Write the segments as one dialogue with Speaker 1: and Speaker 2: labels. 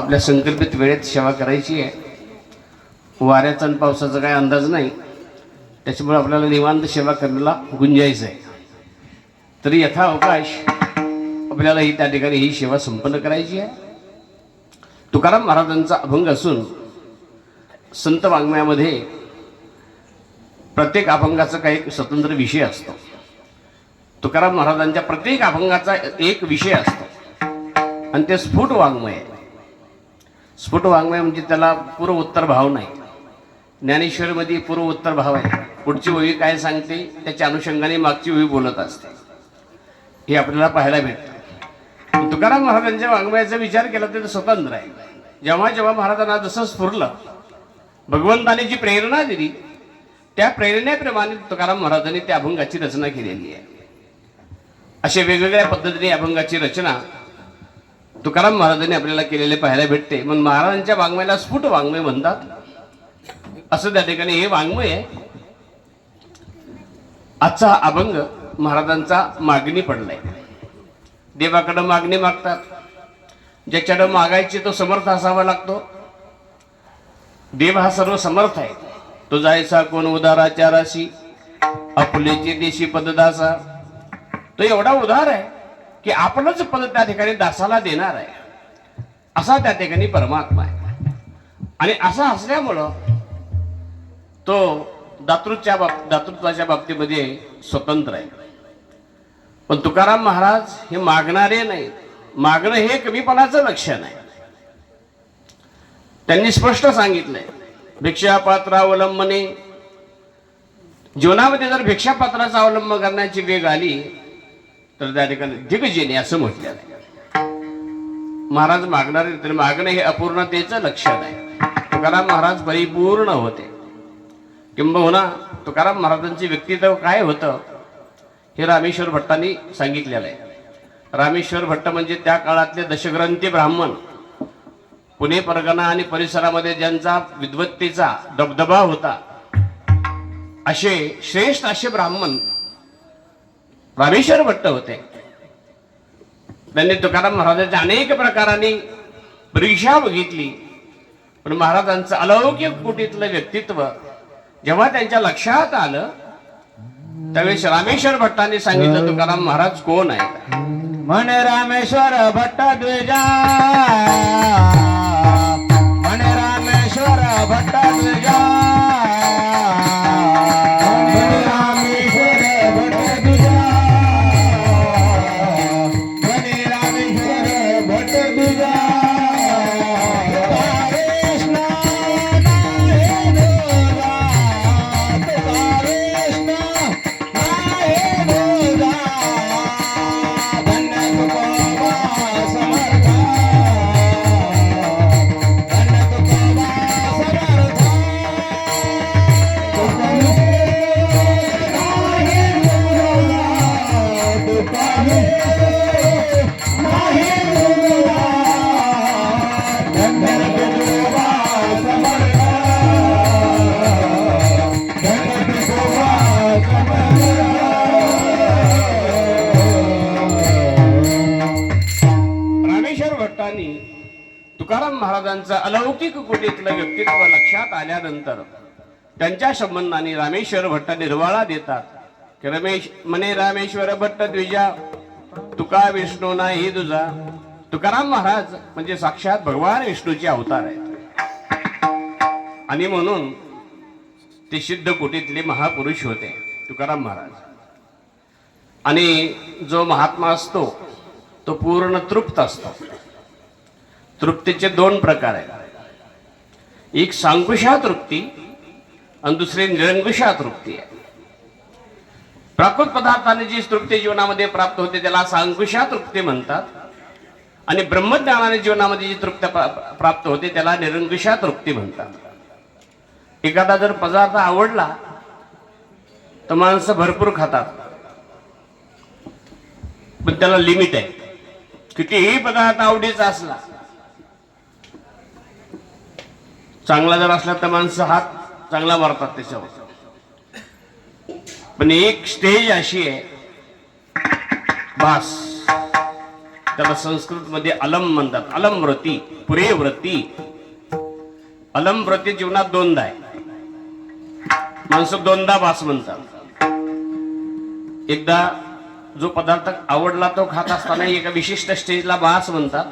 Speaker 1: आपल्या संकल्पित वेळेत सेवा करायची आहे. वाऱ्याचा आणि पावसाचा काही अंदाज नाही. त्याच्यामुळे आपल्याला निवांत सेवा करण्याला गुंजायचं आहे. तरी यथा अवकाश आपल्याला ही त्या ठिकाणी ही सेवा संपन्न करायची आहे. तुकाराम महाराजांचा अभंग असून संत वाङ्मयामध्ये प्रत्येक अभंगाचा काही एक स्वतंत्र विषय असतो. तुकाराम महाराजांच्या प्रत्येक अभंगाचा एक विषय असतो. आणि ते स्फुट वाङ्मय आहे. स्फुट वाङ्मय म्हणजे त्याला पूर्व उत्तर भाव नाही. ज्ञानेश्वरमध्ये पूर्व उत्तर भाव आहे. पुढची ओळी काय सांगते? त्याच्या अनुषंगाने मागची ओळी बोलत असते. हे आपल्याला पाहायला भेटतं. तुकाराम महाराजांच्या वाङ्मयाचा विचार केला तर स्वतंत्र आहे. जेव्हा जेव्हा महाराजांना जसं स्फुरलं भगवंताने जी प्रेरणा दिली त्या प्रेरणेप्रमाणे तुकाराम महाराजांनी त्या अभंगाची रचना केलेली आहे. अशा वेगवेगळ्या पद्धतीने अभंगाची रचना तुकाराम महाराजांनी आपल्याला केलेले पाहायला भेटते. म्हणून महाराजांच्या वाङ्मयाला स्फुट वाङ्मय म्हणतात. असं त्या ठिकाणी हे वाङ्मय आहे. आजचा अभंग महाराजांचा मागणी पडलाय. देवाकडं मागणी मागतात. ज्याच्याकडं मागायची तो समर्थ असावा लागतो. देव हा सर्व समर्थ आहे. तो जायचा कोण उदाराचाराशी अपुलेचे देशी पददासा. तो एवढा उदार आहे. की आपणच पद त्या ठिकाणी दासाला देणार आहे. असा त्या ठिकाणी परमात्मा आहे. आणि असा असल्यामुळं तो दातृच्या बाब दातृत्वाच्या बाबतीमध्ये स्वतंत्र आहे. पण तुकाराम महाराज हे मागणारे नाहीत. मागणं हे कमीपणाचं लक्षण आहे. त्यांनी स्पष्ट सांगितलंय भिक्षापात्र अवलंबने. जीवनामध्ये जर भिक्षापात्राचा अवलंब करण्याची वेग आली तर त्या ठिकाणी दिग्जने असं म्हटलेलं आहे. महाराज मागणारे तर मागणं हे अपूर्णतेचं लक्षण आहे. तुकाराम महाराज परिपूर्ण होते. किंबहुना तुकाराम महाराजांचे व्यक्तित्व काय होतं हे रामेश्वर भट्टांनी सांगितलेलं आहे. रामेश्वर भट्ट म्हणजे त्या काळातले दशग्रंथी ब्राह्मण. पुणे परगणा आणि परिसरामध्ये ज्यांचा विद्वत्तेचा दबदबा होता असे श्रेष्ठ असे ब्राह्मण रामेश्वर भट्ट होते. त्यांनी तुकाराम महाराजांच्या अनेक प्रकाराने परीक्षा बघितली. पण महाराजांचं अलौकिक कुटीतलं व्यक्तित्व जेव्हा त्यांच्या लक्षात आलं त्यावेळेस रामेश्वर भट्टांनी सांगितलं तुकाराम महाराज कोण आहेत?
Speaker 2: म्हण रामेश्वर भट्ट द्विजा म्हण रामेश्वर भट्ट द्विजा
Speaker 1: महाराजांचं अलौकिक कुटीतलं व्यक्तित्व लक्षात आल्यानंतर त्यांच्या संबंधाने रामेश्वर भट्ट निर्वाळा देतात. की रमेश म्हणे रामेश्वर भट्ट द्विजा तुका विष्णू नाही तुझा तुकाराम महाराज म्हणजे साक्षात भगवान विष्णूचे अवतार आहेत. आणि म्हणून ते सिद्ध कुटीतले महापुरुष होते तुकाराम महाराज. आणि जो महात्मा असतो तो पूर्ण तृप्त असतो. तृप्तीचे दोन प्रकार आहेत. एक सांकुशा तृप्ती आणि दुसरी निरंकुशा तृप्ती आहे. प्राकृत पदार्थाने जी तृप्ती जीवनामध्ये प्राप्त होते त्याला सांकुशा तृप्ती म्हणतात. आणि ब्रह्मज्ञानाने जीवनामध्ये जी तृप्त प्राप्त होते त्याला निरंकुशा तृप्ती म्हणतात. एखादा जर पदार्थ आवडला तर माणसं भरपूर खातात. पण त्याला लिमिट आहे. कितीही पदार्थ आवडीचा असला चांगला जर असला तर माणसं हात चांगला मारतात त्याच्यावर. पण एक स्टेज अशी आहे भास. त्याला संस्कृतमध्ये अलम म्हणतात. अलम व्रती पुरे व्रती. अलम व्रती जीवनात दोनदा आहे. माणसं दोनदा भास म्हणतात. एकदा जो पदार्थ आवडला तो खात असताना एका विशिष्ट स्टेजला भास म्हणतात.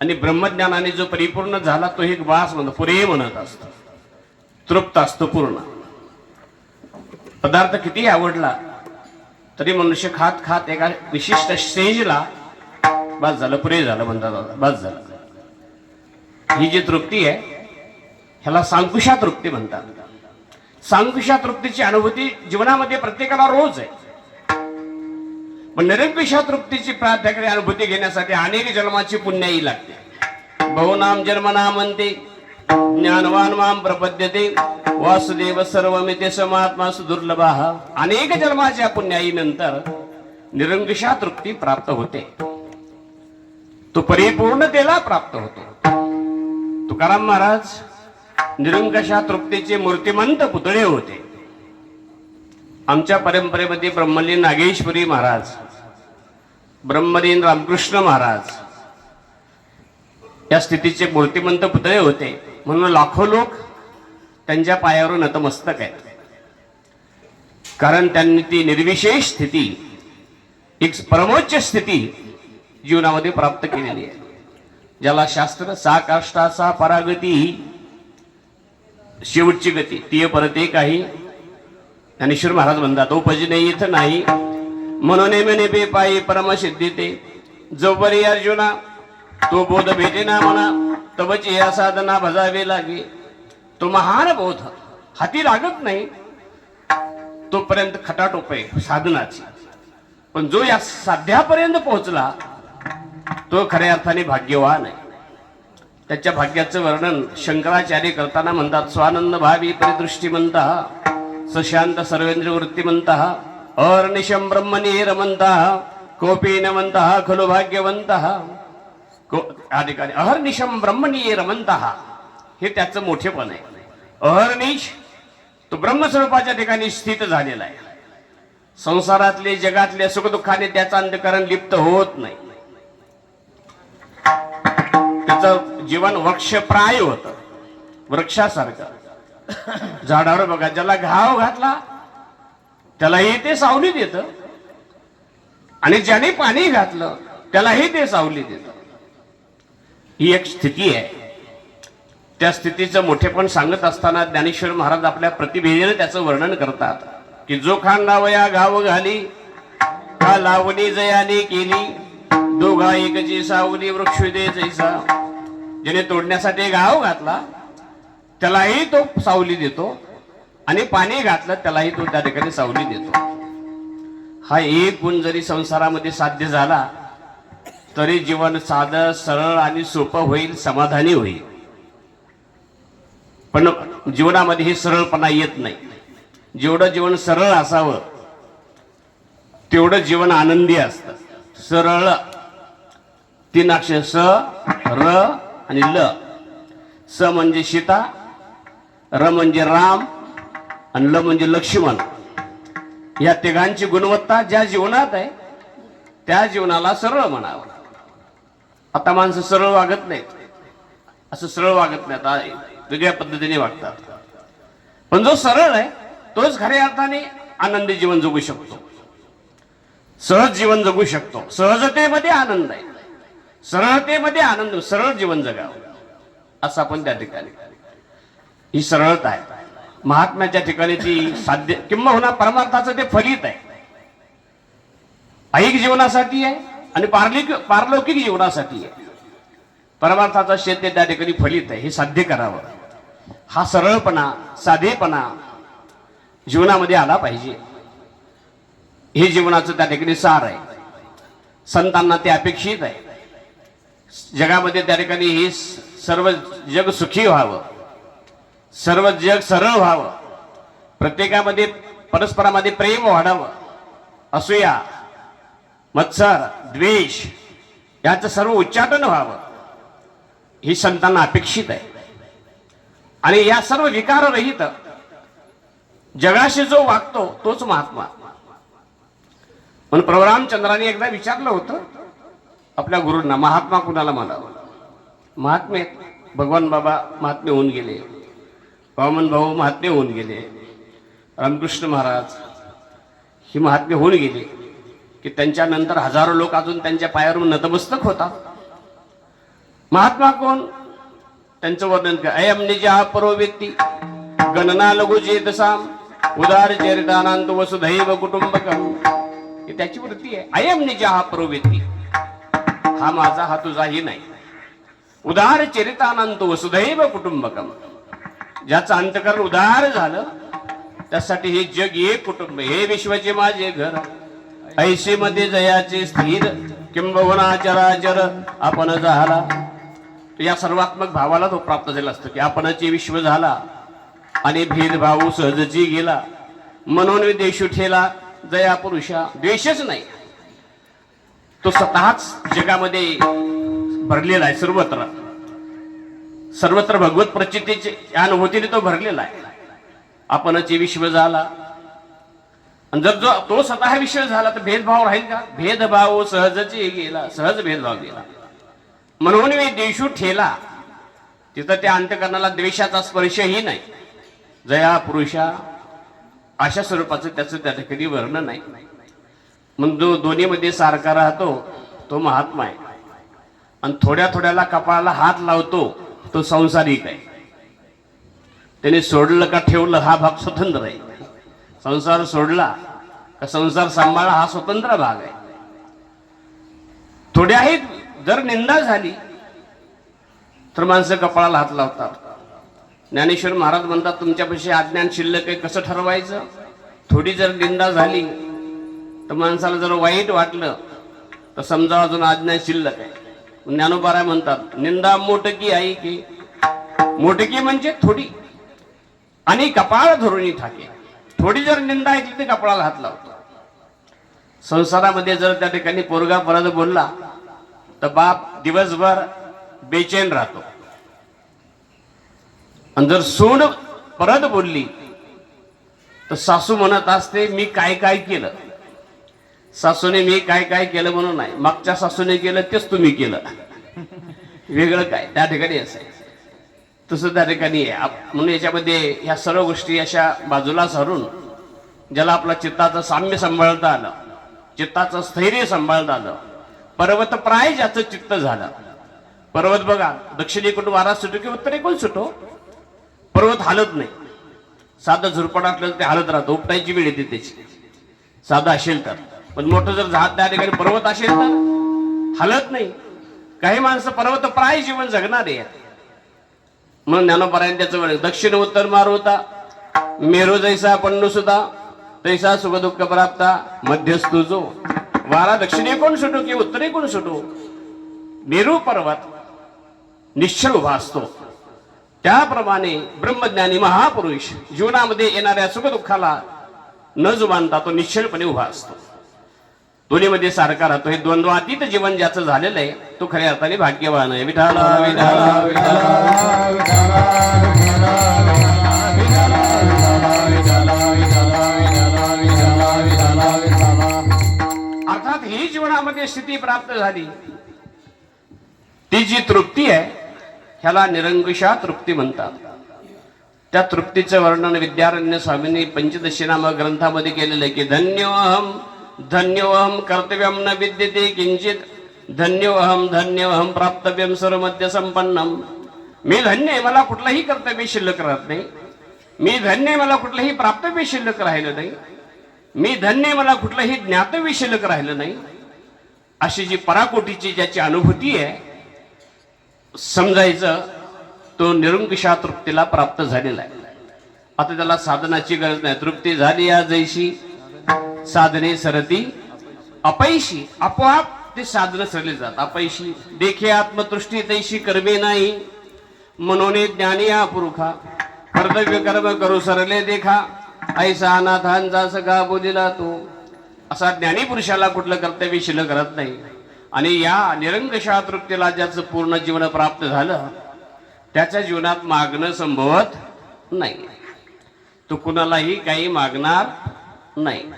Speaker 1: आणि ब्रह्मज्ञानाने जो परिपूर्ण झाला तो एक बास म्हणतो पुरे म्हणत असतो. तृप्त असतो पूर्ण. पदार्थ किती आवडला तरी मनुष्य खात खात एका विशिष्ट स्टेजला बस झालं पुरे झालं म्हणतात बस झालं. ही जी तृप्ती आहे ह्याला सांकुशा तृप्ती म्हणतात. सांकुशा तृप्तीची अनुभूती जीवनामध्ये प्रत्येकाला रोज आहे. पण निरंकुशा तृप्तीची प्रार्थकडे अनुभूती घेण्यासाठी अनेक जन्माची पुण्याई लागते. बहुनाम जन्मना म्हणते ज्ञानवान माम प्रपद्यते वासुदेव सर्वमिते समात्मा सुदुर्लभा. अनेक जन्माच्या पुण्याई नंतर निरंकुशा तृप्ती प्राप्त होते. तो परिपूर्णतेला प्राप्त होतो. तुकाराम महाराज निरंकशा तृप्तीचे मूर्तिमंत पुतळे होते. आमच्या परंपरेमध्ये ब्रह्मलीन नागेश्वरी महाराज ब्रह्मलीन रामकृष्ण महाराज या स्थितीचे मूर्तिमंत पुतळे होते. म्हणून लाखो लोक त्यांच्या पायावर नतमस्तक आहेत. कारण त्यांनी ती निर्विशेष स्थिती एक परमोच्च स्थिती जीवनामध्ये प्राप्त केलेली आहे. ज्याला शास्त्र सा काष्टा सा परागती शेवटची गती ती परते काही ज्ञानेश्वर महाराज म्हणतात उपजने इथं नाही. म्हणून नेमे बे पायी परमसिद्धी ते. जो बरी अर्जुना तो बोध भेटे ना म्हणा तवची या साधना भजावे लागे. तो महान बोध हाती लागत नाही. तोपर्यंत खटाटोप आहे साधनाची. पण जो या साध्यापर्यंत पोहोचला तो खऱ्या अर्थाने भाग्यवान आहे. त्याच्या भाग्याचं वर्णन शंकराचार्य करताना म्हणतात स्वानंद भावी परिदृष्टीमंत सशांत सर्वेंद्र वृत्तिमंत अर्निशम ब्रह्मणी रमंत कोपी नमंत खलु भाग्यवंत अधिकारी या ठिकाणी अहर्निशम ब्रह्मणी रमंत हे त्याचं मोठेपण आहे. अहर्निश तो ब्रह्मस्वरूपाच्या ठिकाणी स्थित झालेला आहे. संसारातले जगातले सुखदुःखाने त्याचं अंधकरण लिप्त होत नाही. त्याचं जीवन वृक्षप्राय होत. वृक्षासारखं. झाडावर बघा ज्याला घाव घातला त्यालाही ते सावली देत. आणि ज्याने पाणी घातलं त्यालाही ते सावली देत. ही एक स्थिती आहे. त्या स्थितीचं मोठेपण सांगत असताना ज्ञानेश्वर महाराज आपल्या प्रतिभेने त्याचं वर्णन करतात की जो खांडावया घाव घाली का लावणी जयाने केली. दोघा एक जी सावली वृक्ष दे जैसा. ज्याने तोडण्यासाठी गाव घातला त्यालाही तो सावली देतो आणि पाणी घातलं त्यालाही तो त्या ठिकाणी सावली देतो. हा एक गुण जरी संसारामध्ये साध्य झाला तरी जीवन साधं सरळ आणि सोपं होईल समाधानी होईल. पण जीवनामध्ये हे सरळपणा येत नाही. जेवढं जीवन सरळ असावं तेवढं जीवन आनंदी असतं. सरळ तीन अक्षर स र आणि ल. स म्हणजे सीता र म्हणजे राम आणि ल म्हणजे लक्ष्मण. या तिघांची गुणवत्ता ज्या जीवनात आहे त्या जीवनाला सरळ म्हणावं. आता माणसं सरळ वागत नाहीत. असं सरळ वागत नाही आता वेगळ्या पद्धतीने वागतात. पण जो सरळ आहे तोच खऱ्या अर्थाने आनंदी जीवन जगू शकतो. सहज जीवन जगू शकतो. सहजतेमध्ये आनंद आहे. सरळतेमध्ये आनंद सरळ जीवन जगावं. असं आपण त्या ठिकाणी. ही सरळता आहे. महात्म्याच्या ठिकाणी ती साध्य किंबहुना परमार्थाचं ते फलित आहे. ऐक जीवनासाठी आहे आणि पारलिक पारलौकिक जीवनासाठी आहे. परमार्थाचा शेत ते त्या ठिकाणी फलित आहे हे साध्य करावं. हा सरळपणा साधेपणा जीवनामध्ये आला पाहिजे. हे जीवनाचं त्या ठिकाणी सार आहे. संतांना ते अपेक्षित आहे. जगामध्ये त्या ठिकाणी हे सर्व जग सुखी व्हावं. सर्व जग सरळ व्हावं. प्रत्येकामध्ये परस्परामध्ये प्रेम वाढावं. असूया मत्सर द्वेष याचं सर्व उच्चाटन व्हावं. ही संतांना अपेक्षित आहे. आणि या सर्व विकाररहित जगाशी जो वागतो तोच महात्मा. पण प्रभुरामचंद्राने एकदा विचारलं होतं आपल्या गुरूंना महात्मा कुणाला म्हणावं? महात्मे भगवान बाबा महात्मे होऊन गेले. वामन भाऊ महात्मे होऊन गेले. रामकृष्ण महाराज ही महात्मे होऊन गेली की त्यांच्यानंतर हजारो लोक अजून त्यांच्या पायावरून नतमस्तक होतात. महात्मा कोण? त्यांचं वर्णन कर अयम निजा परो व्यक्ती गणना लघु चेतसाम उदार चरितानांत वसुधैव कुटुंबकम ही त्याची वृत्ती आहे. अयम निजा हा परो व्यक्ती. हा माझा हा तुझाही नाही. उदार चरितानंत वसुधैव कुटुंबकम. ज्याचं अंतकरण उदार झालं. त्यासाठी हे जग हे कुटुंब हे विश्वाचे माझे घर. ऐशी मध्ये जयाचे स्थिर. किंबहुना चराचर आपण झाला. या सर्वात्मक भावाला तो प्राप्त झाला असतो की आपणचे विश्व झाला. आणि भेदभाव सहजची गेला. म्हणून देश उठेला. जया पुरुषा द्वेषच नाही. तो स्वतःच जगामध्ये भरलेला आहे सर्वत्र. सर्वत्र भगवत प्रचितीचे या अनुभूतीने तो भरलेला आहे. आपणच विश्व झाला. आणि जर जो तो स्वतः विश्व झाला तर भेदभाव राहील का? भेदभाव सहजची गेला सहज भेदभाव गेला. म्हणून मी देशू ठेला. तिथं त्या अंतकरणाला द्वेषाचा स्पर्शही नाही. जया पुरुषा अशा स्वरूपाचं त्याचं त्या ठिकाणी वर्णन नाही. मग जो दोन्हीमध्ये सारखा राहतो तो महात्मा आहे. आणि थोड्या थोड्याला कपाळाला हात लावतो. तो संसारिक आहे. त्याने सोडलं का ठेवलं हा भाग स्वतंत्र आहे. संसार सोडला का संसार सांभाळा हा स्वतंत्र भाग आहे. थोड्याही जर निंदा झाली तर माणसं कपाळाला हात लावतात. ज्ञानेश्वर महाराज म्हणतात तुमच्यापाशी अज्ञान शिल्लक आहे कसं ठरवायचं? थोडी जर निंदा झाली तर माणसाला जर वाईट वाटलं तर समजा अजून अज्ञान शिल्लक आहे. ज्ञानोबाराय म्हणतात निंदा मोटकी आहे की मोटकी म्हणजे थोडी. आणि कपाळ धरून ठाके थोडी जर निंदा ऐकली तर कपाळाला हात लावतो. संसारामध्ये जर त्या ठिकाणी पोरगा परत बोलला तर बाप दिवसभर बेचैन राहतो. आणि जर सून परत बोलली तर सासू म्हणत असते मी काय काय केलं? सासूने मी काय काय केलं म्हणून नाही. मागच्या सासूने केलं तेच तुम्ही केलं. वेगळं काय? त्या ठिकाणी असायचं तसं त्या ठिकाणी आहे. म्हणून याच्यामध्ये ह्या सर्व गोष्टी अशा बाजूला सरून ज्याला आपला चित्ताचं साम्य सांभाळता आलं चित्ताचं स्थैर्य सांभाळता आलं पर्वत प्राय ज्याचं चित्त झालं. पर्वत बघा दक्षिणेकडून वारा सुटो की उत्तरेकडून सुटो पर्वत हालत नाही. साधं झुरपट असलं ते हालत राहतं. उपटायची वेळ येते त्याची. साधं असेल तर. पण मोठं जर झाड त्या ठिकाणी पर्वत असेल तर हलत नाही. काही माणसं पर्वत प्राय जीवन जगणारे आहेत. म्हणून ज्ञानोपरायण त्याचं वेळ दक्षिण उत्तर मारुता मेरू जैसा पंडू सुद्धा तैसा सुख दुःख प्राप्ता मध्यस्थू जो. वारा दक्षिणेकडून सुटो की कोण सुटू? मेरू पर्वत निश्चल उभा असतो. त्याप्रमाणे ब्रह्मज्ञानी महापुरुष जीवनामध्ये येणाऱ्या सुखदुःखाला न जुमानता तो निश्चलपणे उभा असतो. दोन्हीमध्ये सारखा राहतो हे द्वंद्वातीत जीवन ज्याचं झालेलं आहे तो खऱ्या अर्थाने भाग्यवान आहे विठाला विठाला विठाला अर्थात ही जीवनामध्ये स्थिती प्राप्त झाली ती जी तृप्ती आहे ह्याला निरंकुशा तृप्ती म्हणतात त्या तृप्तीचं वर्णन विद्यारण्य स्वामींनी पंचदशी नामक ग्रंथामध्ये केलेलं आहे की धन्योहम धन्योहम कर्तव्यम न विद्यते किंचित धन्योहम धन्योहम प्राप्तव्यम सर्वमध्य संपन्नम मी धन्य आहे मला कुठलंही कर्तव्य शिल्लक राहत नाही। मी धन्य आहे मला कुठलंही प्राप्तव्य शिल्लक राहिलं नाही। मी धन्य आहे मला कुठलंही ज्ञातव्य शिल्लक राहिलं नाही। अशी जी पराकोटीची ज्याची अनुभूती आहे समजायचं तो निरंकुशा तृप्तीला प्राप्त झालेला आहे। आता त्याला साधनाची गरज नाही तृप्ती झाली या जैशी। साधने सरती अपयशी आपोआप ते साधन सरले जात अपयशी देखे आत्मतृष्टी तैशी कर्मे नाही. मनोने ज्ञानी हा पुरुखा. कर्तव्य कर्म करू सरले देखा. ऐसा अनाथांचा सगा बोलिला तो. असा ज्ञानी पुरुषाला कुठलं कर्तव्य शिल्लक करत नाही. आणि या निरंकशा तृप्तीला ज्याचं पूर्ण जीवन प्राप्त झालं त्याच्या जीवनात मागणं संभवत नाही. तो कुणालाही काही मागणार नाही.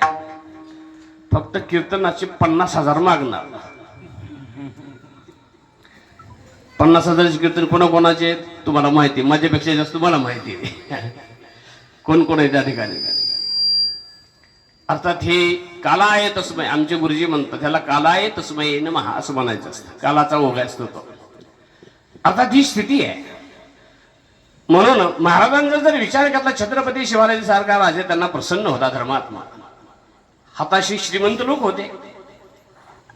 Speaker 1: फक्त कीर्तनाचे पन्नास हजार मागणार. पन्नास हजाराचे कीर्तन कोणाकोणाचे तुम्हाला माहिती आहे. माझ्यापेक्षा जास्त मला माहिती आहे. कोण कोण आहे त्या ठिकाणी? अर्थात हे काला आहे तस्मय आमचे गुरुजी म्हणतात त्याला काला आहे तस्मय महा असं म्हणायचं असतं. कालाचा ओघ असतो तो. अर्थात ही स्थिती आहे. म्हणून महाराजांचा जर विचार केला छत्रपती शिवाजी सारखा राजे त्यांना प्रसन्न होता धर्मात्मा. हाताशी श्रीमंत लोक होते.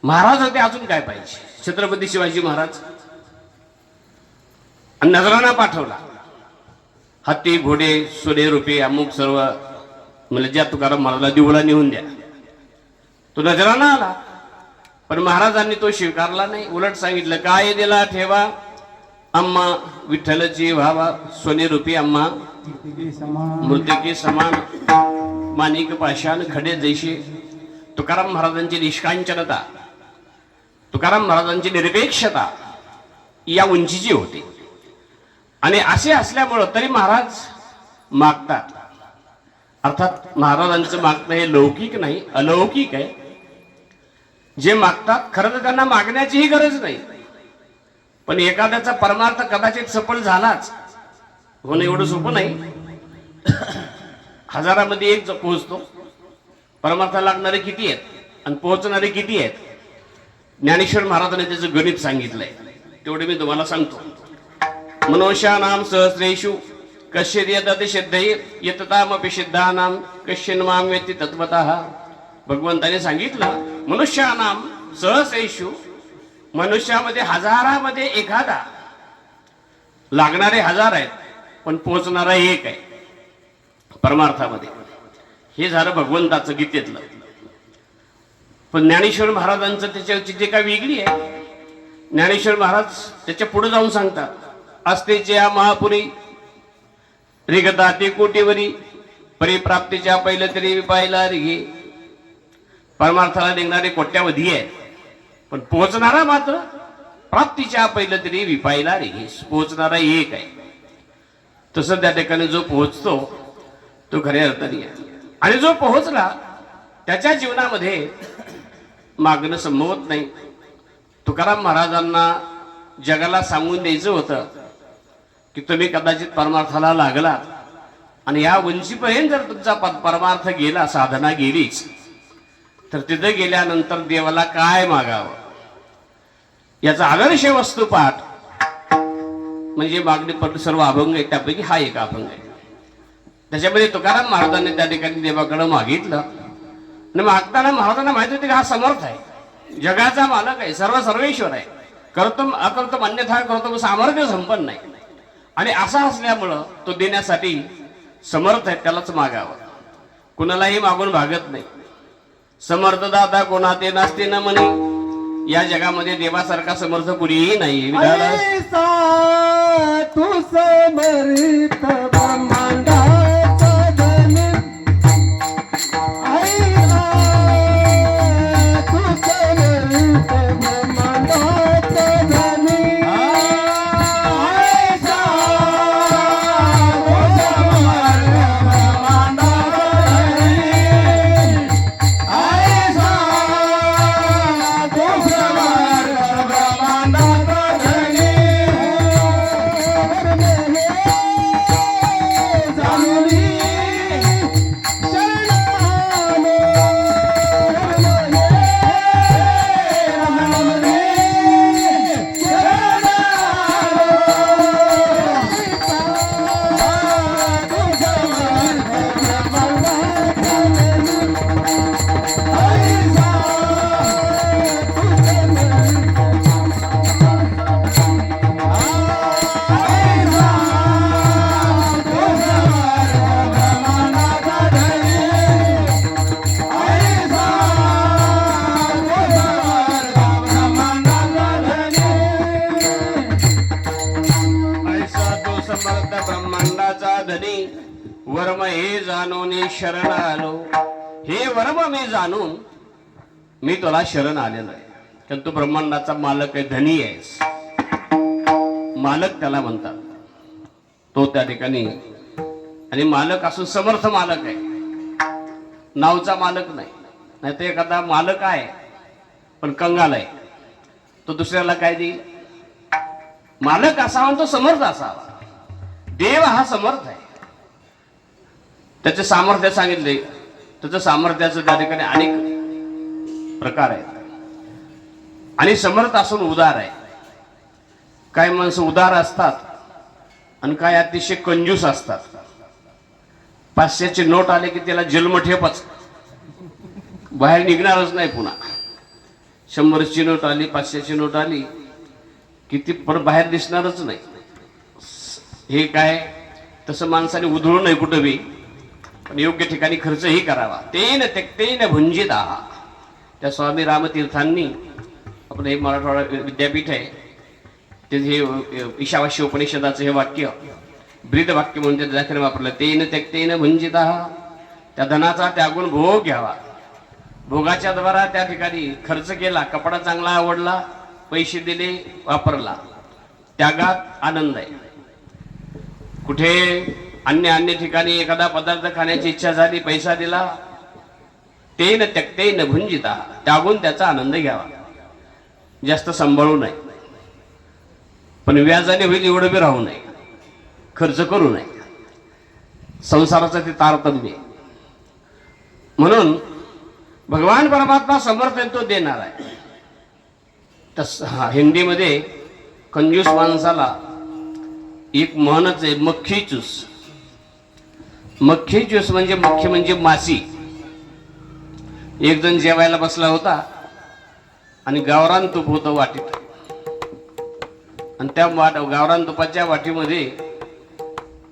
Speaker 1: महाराज होते अजून काय पाहिजे? छत्रपती शिवाजी महाराज. आणि नजराना पाठवला. हत्ती घोडे सोने रुपये अमुक सर्व म्हणजे ज्या तुकाराम महाराजला देऊळा नेऊन द्या. तो नजराना आला. पण महाराजांनी तो स्वीकारला नाही. उलट सांगितलं काय दिला ठेवा? अम्मा विठ्ठलची व्हावा सोने रुपी अम्मा मृत्यकी समान माणिक पाषाण खडे जैसे तुकाराम महाराजांची निष्कांचनता तुकाराम महाराजांची निरपेक्षता या उंचीची होती. आणि असे असल्यामुळं तरी महाराज मागतात. अर्थात महाराजांचं मागणं हे लौकिक नाही अलौकिक आहे. जे मागतात खरं तर त्यांना मागण्याचीही गरज नाही. पण एखाद्याचा परमार्थ कदाचित सफल झालाच. होणं एवढं सोपं नाही. हजारामध्ये एक पोहोचतो परमार्थ लागणारे किती आहेत आणि पोहोचणारे किती आहेत? ज्ञानेश्वर महाराजांनी त्याचं गणित सांगितलंय. तेवढे मी तुम्हाला सांगतो. मनुष्यानाम नाम सहस्रेशु यतते सिद्धये यततामपि सिद्धानाम कश्चिन माम भगवंताने सांगितलं मनुष्यानाम सहस्रेषु मनुष्यामध्ये हजारामध्ये एखादा. लागणारे हजार आहेत पण पोहोचणारा एक आहे. परमार्थामध्ये. हे झालं भगवंताचं गीतेतलं. पण ज्ञानेश्वर महाराजांचं त्याच्याची जे काय वेगळी आहे. ज्ञानेश्वर महाराज त्याच्या पुढे जाऊन सांगतात अस्तेच्या महापुरी रिगता ते कोटीवरी परिप्राप्तीच्या पहिलं तरी पाहिला रे परमार्थाला निघणारे कोट्यावधी आहे पण पोहोचणारा मात्र प्राप्तीच्या पहिलं तरी विपायला रे. पोहोचणारा एक आहे. तसं त्या ठिकाणी जो पोहोचतो तो खऱ्या अर्थाने आहे. आणि जो पोहोचला त्याच्या जीवनामध्ये मागणं संभवत नाही. तुकाराम महाराजांना जगाला सांगून द्यायचं होतं की तुम्ही कदाचित परमार्थाला लागला आणि या उंचीपर्यंत जर तुमचा परमार्थ गेला साधना गेलीच तर तिथं गेल्यानंतर देवाला काय मागावं? याचा आदर्श वस्तुपाठ म्हणजे मागणी पट सर्व अभंग आहे त्यापैकी हा एक अभंग आहे. त्याच्यामध्ये तुकाराम महाराजांनी त्या ठिकाणी देवाकडं मागितलं. आणि मागताना महाराजांना माहिती होती की हा समर्थ आहे. जगाचा मालक आहे सर्व सर्वेश्वर आहे. कर्तम अकर्तो अन्यथा करतो सामर्थ्य संपन्न आहे. आणि असा असल्यामुळं तो देण्यासाठी समर्थ आहे त्यालाच मागावं. कुणालाही मागून भागत नाही. समर्थ दादा कोणा ते नसते ना म्हणे. या जगामध्ये देवासारखा समर्थ कुणीही नाही विधाला
Speaker 2: तू समरित
Speaker 1: मी जाणून मी तुला शरण आलेलो आहे. कारण तू ब्रह्मांडाचा मालक आहे धनी आहेस. मालक त्याला म्हणतात. तो त्या ठिकाणी आणि मालक असून समर्थ मालक आहे. नावचा मालक नाही. नाही तर एखादा मालक आहे पण कंगाल आहे. तो दुसऱ्याला काय देईल? मालक असावा आणि तो समर्थ असावा. देव हा समर्थ आहे. त्याचे सामर्थ्य सांगितले. त्याचं सामर्थ्याचं त्या ठिकाणी अनेक प्रकार आहेत. आणि समर्थ असून उदार आहे. काही माणसं उदार असतात आणि काही अतिशय कंजूस असतात. पाचशेची नोट आले की त्याला जन्मठेपच बाहेर निघणारच नाही पुन्हा. शंभरची नोट आली पाचशेची नोट आली की ती परत बाहेर दिसणारच नाही. हे काय? तसं माणसाने उधळू नये कुठं बी. पण योग्य ठिकाणी खर्चही करावा. तेन त्यक्तेन भुंजिता. त्या स्वामी रामतीर्थांनी आपलं हे मराठवाडा विद्यापीठ आहे. ते हे ईशावास्य उपनिषदाचं हे वाक्य ब्रीद वाक्य म्हणून ते दाखल वापरलं. तेन त्यक्तेन भुंजिता. त्या धनाचा त्यागून भोग घ्यावा. भोगाच्या द्वारा त्या ठिकाणी खर्च केला कपडा चांगला आवडला पैसे दिले वापरला. त्यागात आनंद आहे. कुठे अन्य अन्य ठिकाणी एखादा पदार्थ खाण्याची इच्छा झाली पैसा दिला ते न त्यक्ते न भुंजिता त्यागून त्याचा आनंद घ्यावा. जास्त सांभाळू नये. पण व्याजाने होईल एवढं बी राहू नये. खर्च करू नये. संसाराचं ते तारतम्य. आहे. म्हणून भगवान परमात्मा समर्थ तो देणार आहे. तस हा हिंदीमध्ये कंजूस माणसाला एक म्हणच आहे मक्खी चूस. मख्खी ज्यूस म्हणजे मख्खी म्हणजे मासी. एक जण जेवायला बसला होता आणि गावरान तूप होतं वाटीत. आणि त्या वाट गावरान तुपाच्या वाटीमध्ये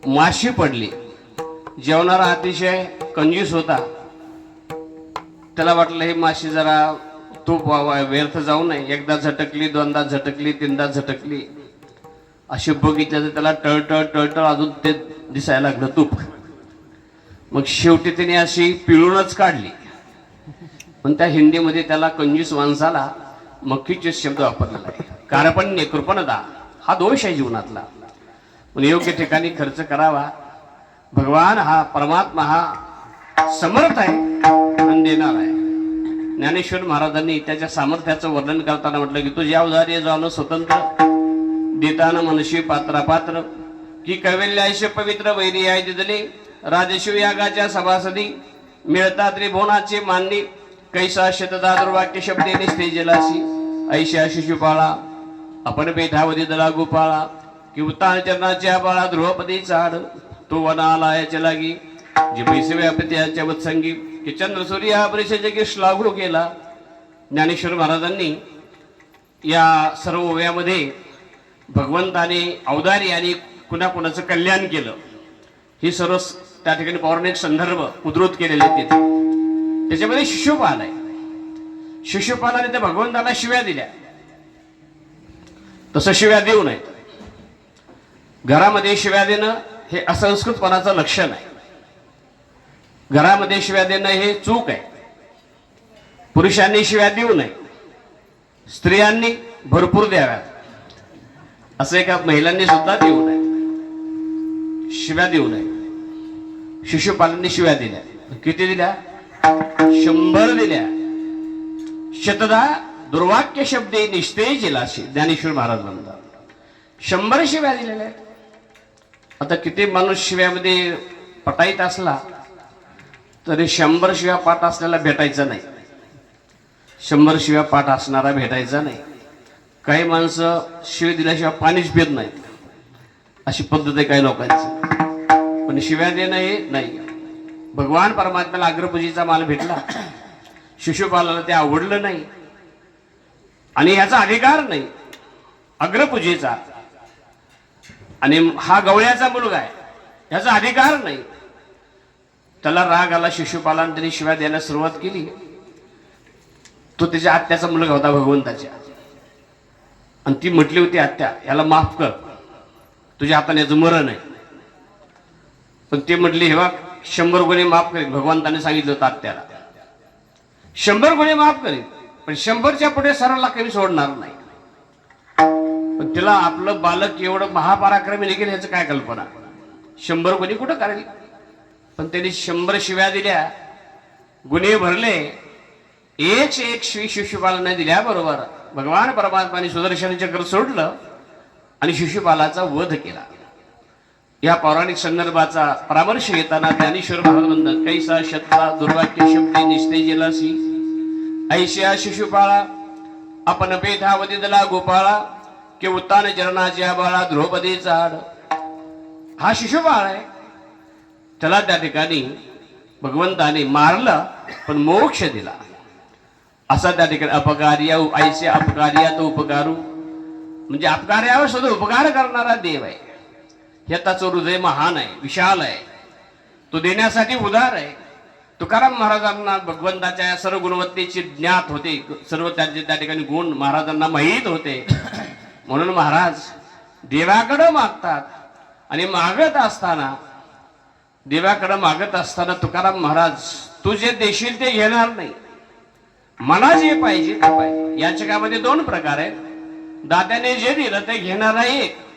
Speaker 1: माशी पडली. जेवणारा अतिशय कंजूस होता. त्याला वाटलं हे माशी जरा तूप व्हावा व्यर्थ जाऊ नये. एकदा झटकली दोनदा झटकली तीनदा झटकली. अशी बघितलं तर त्याला टळटळ टळटळ अजून ते दिसायला लागलं तूप. मग शेवटी त्याने अशी पिळूनच काढली. पण त्या हिंदीमध्ये त्याला कंजूस माणसाला मक्कीचे शब्द वापरलेला आहे कारपण्य कृपणता हा दोष आहे जीवनातला. पण योग्य ठिकाणी खर्च करावा. भगवान हा परमात्मा हा समर्थ आहे आणि देणार आहे. ज्ञानेश्वर महाराजांनी त्याच्या सामर्थ्याचं वर्णन करताना म्हटलं की तुझ्या उदारी जाणं स्वतंत्र देताना मनशी पात्रा पात्र की कैवल्याश पवित्र वैरी आहे दिदले राजशिव यागाच्या सभासदी मिळता त्रिभुवनाचे मानली कैसा शतदा दुर्वाक्य शब्दे निस्ते जलासी ऐशा शिशुपाळा आपण बेठावधी दला गोपाळा की चरणाच्या बाळा ध्रुवपदी चाड तो वनालायाच्या लागी जी पैसे व्यापत्याच्या वत्संगी की चंद्र सूर्य हा परिषदेचे श्लाघू केला. ज्ञानेश्वर महाराजांनी या सर्व ओव्यामध्ये भगवंताने अवदारी आणि कुणाकुणाचं कल्याण केलं. ही सर्व त्या ठिकाणी पौराणिक संदर्भ उद्धृत केलेले आहेत तिथे. त्याच्यामध्ये शिशुपाल आहे. शिशुपालाने त्या भगवंताला शिव्या दिल्या. तसं शिव्या देऊ नयेत घरामध्ये शिव्या देणं हे असंस्कृतपणाचं लक्षण आहे. घरामध्ये शिव्या देणं हे चूक आहे. पुरुषांनी शिव्या देऊ नये. स्त्रियांनी भरपूर द्याव्यात. असं एका महिलांनी सुद्धा देऊ नये. शिव्या देऊ नये. शिशुपालनने शिव्या दिल्या. किती दिल्या? शंभर दिल्या. शतदा दुर्वाक्य शब्द निस्तेज इलाशी ज्ञानेश्वर महाराज म्हणतात. शंभर शिव्या दिलेल्या आहेत. आता किती माणूस शिव्यामध्ये पटाईत असला तरी शंभर शिव्या पाठ असलेला भेटायचा नाही. शंभर शिव्या पाठ असणारा भेटायचा नाही. काही माणसं शिव्या दिल्याशिवाय पाणीच पित नाहीत. अशी पद्धत आहे काही लोकांची. पण शिव्या देणं हे नाही. भगवान परमात्म्याला अग्रपूजेचा माल भेटला. शिशुपालाला ते आवडलं नाही. आणि ह्याचा अधिकार नाही. अग्रपूजेचा. आणि हा गवळ्याचा मुलगा आहे. ह्याचा अधिकार नाही. त्याला राग आला शिशुपालाने त्यांनी शिव्या द्यायला सुरुवात केली. तो त्याच्या आत्याचा मुलगा होता भगवंताच्या. आणि ती म्हटली होती आत्या याला माफ कर. तुझ्या हाताने याचं मरण आहे. पण ते म्हटले हे बघ शंभर गुन्हे माफ करेल भगवंताने सांगितलं होतं आत्याला. शंभर गुन्हे माफ करीत पण शंभरच्या पुढे सरळला कमी सोडणार नाही. पण तिला आपलं बालक एवढं महापराक्रमी निघेल ह्याचं काय कल्पना? शंभर गुन्हे कुठं करेल पण त्यांनी शंभर शिव्या दिल्या गुन्हे भरले. एक एक शिवी शिशुपालने दिल्याबरोबर भगवान परमात्माने सुदर्शन चक्र सोडलं आणि शिशुपालाचा वध केला. या पौराणिक संदर्भाचा परामर्श घेताना ज्ञानेश्वर महाराज म्हणतात कैसा शत्रा दुर्वाक्य शब्दे निस्ते जिलासी ऐश्या शिशुपाळा आपण पेठावधी दला गोपाळा कि उत्तान चरणाच्या बाळा द्रौपदीचा हाड हा शिशुपाळ आहे. त्याला त्या ठिकाणी भगवंताने मारलं पण मोक्ष दिला. असा त्या ठिकाणी अपकार्या ऐसे अपकार्या तो उपकारू. म्हणजे अपकार्यावर सुद्धा उपकार करणारा देव आहे. त्याचं हृदय महान आहे विशाल आहे. तो देण्यासाठी उदार आहे. तुकाराम महाराजांना भगवंताच्या या सर्व गुणवत्तेची ज्ञात होते. सर्व त्यांचे त्या ठिकाणी गुण महाराजांना माहीत होते. म्हणून महाराज देवाकडं मागतात आणि मागत असताना देवाकडं मागत असताना तुकाराम महाराज तू जे देशील ते घेणार नाही. मला जे पाहिजे ते पाहिजे. याचकामध्ये दोन प्रकार आहेत. दात्याने जे दिलं ते घेणारा एक.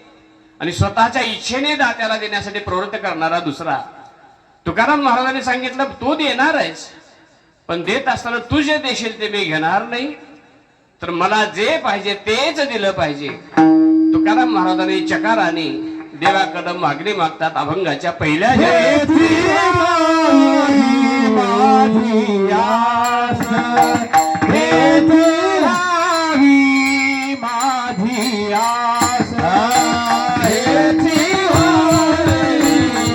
Speaker 1: आणि स्वतःच्या इच्छेने दात्याला देण्यासाठी प्रवृत्त करणारा दुसरा. तुकाराम महाराजांनी सांगितलं तू देणार आहेस पण देत असताना तू जे देशील ते मी घेणार नाही. तर मला जे पाहिजे तेच दिलं पाहिजे. तुकाराम महाराजांनी चकाराने देवाकडं मागणी मागतात अभंगाच्या पहिल्या
Speaker 2: जय